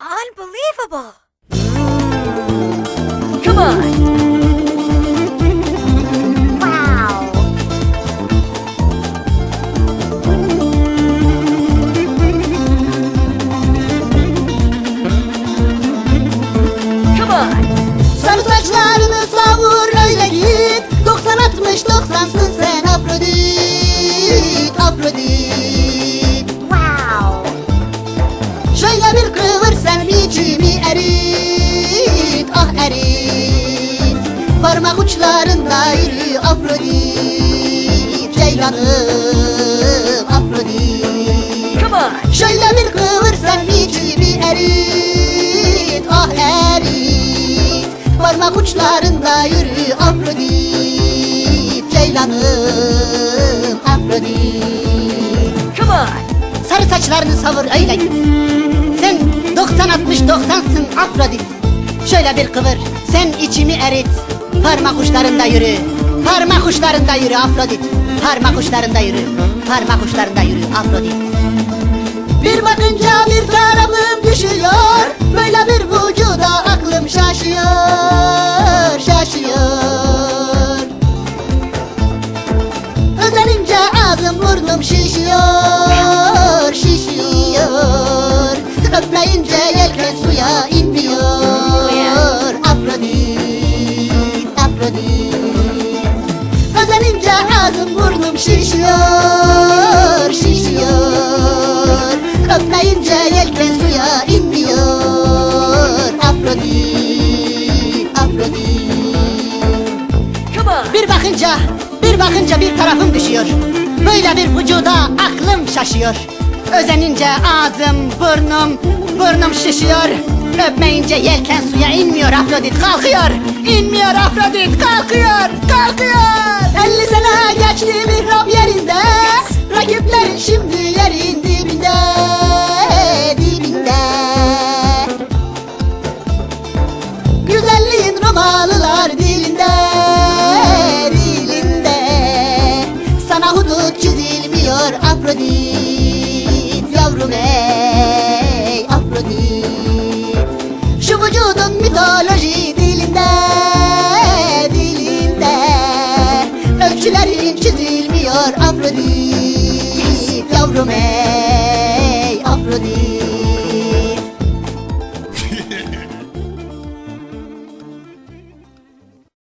Unbelievable! Come on! Uçlarında yürü Afrodit Ceylanım Afrodit. Come on! Şöyle bir kıvır sen içimi erit Ah erit. Parmak uçlarında yürü Afrodit Ceylanım Afrodit. Come on! Sarı saçlarını savur öyle git. Sen 90 60 90'sın Afrodit. Şöyle bir kıvır sen içimi erit Parmak uçlarında yürü. Parmak uçlarında yürü Afrodit. Parmak uçlarında yürü. Parmak uçlarında yürü Afrodit. Bir bakınca bir tarafım düşüyor. Böyle bir vücuda aklım şaşıyor Şaşıyor. Özenince ağzım burnum şişiyor Şişiyor. Öpmeyince yelken suya Özenince ağzım burnum şişiyor Şişiyor Öpmeyince yelken suya inmiyor Afrodit Afrodit Come on! bir bakınca, bir bakınca bir tarafım düşüyor. Böyle bir vücuda aklım şaşıyor. Özenince ağzım, burnum, burnum şişiyor. Öpmeyince yelken suya inmiyor Afrodit kalkıyor. İnmiyor Afrodit kalkıyor, kalkıyor. 50 sene geçti mihrap yerinde. Rakiplerin şimdi yerin dibinde, dibinde. Güzelliğin Romalılar dilinde Dilinde Sana hudut çizilmiyor Afrodit çizilmiyor Afrodit Yavrum ey Afrodit